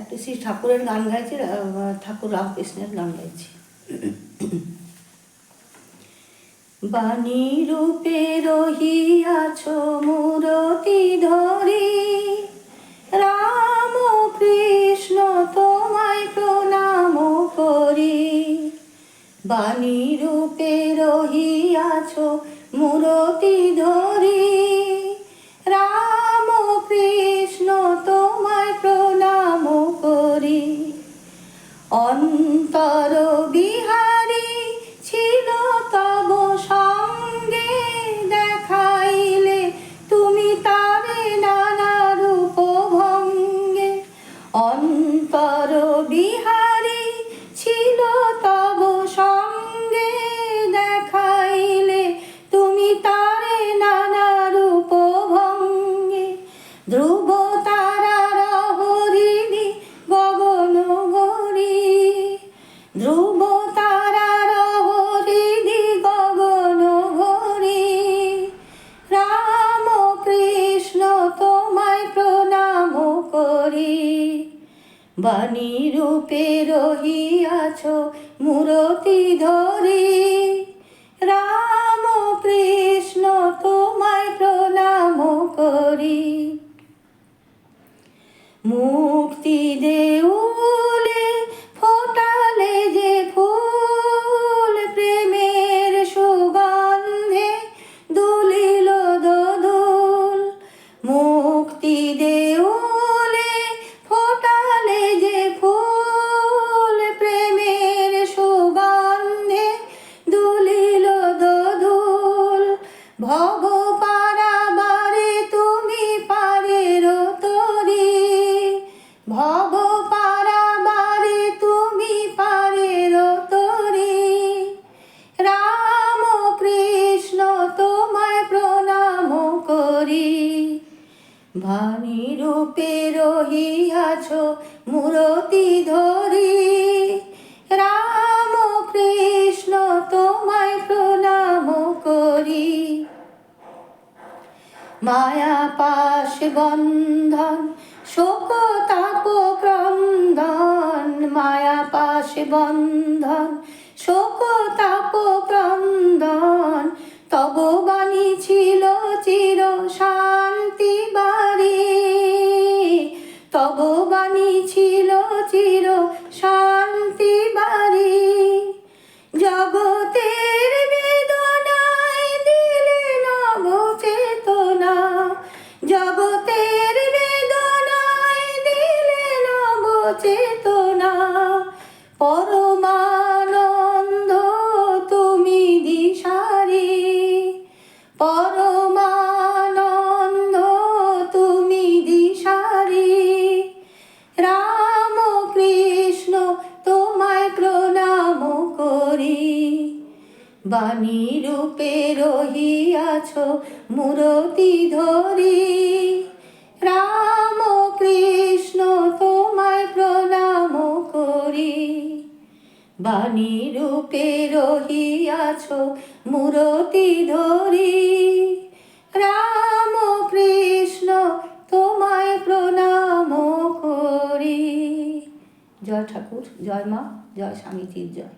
একটা শ্রী ঠাকুরের গান গাইছি ঠাকুর রামকৃষ্ণের গান গাইছি। বাণী রূপে রহিয়াছ মূরতি ধরি, রাম কৃষ্ণ তোমায় প্রণাম করি। বাণী রূপে রহিয়াছ মূরতি ধরি অন্তর বাণী রূপে রহিয়াছ মূরতি ধরি। রাম ভব পারাবারে তুমি পারের তরি ভব পারাবারে তুমি পারের তরি রাম কৃষ্ণ তোমায় প্রণাম করি। ভানি রূপে রহিয়াছ মূরতি ধরি। মায়া পাশ বন্ধন, শোক তাপ ক্রন্দন, মায়া পাশ বন্ধন, শোক তাপ ক্রন্দন। তব বাণী ছিল চির শান্তি বাড়ি তব বাণী ছিল চির শান্তি বাড়ি চেতনা পরমানন্দ তুমি দিশারি। পরমানন্দ তুমি দিশারি। রাম কৃষ্ণ তোমায় প্রণাম করি। বাণী রূপে রহিয়াছ, মূরতি ধরি। রাম বাণী রূপে রহিয়াছ মূরতি ধরি। রাম কৃষ্ণ, তোমায় প্রণাম করি। জয় ঠাকুর, জয় মা, জয় স্বামীজির জয়।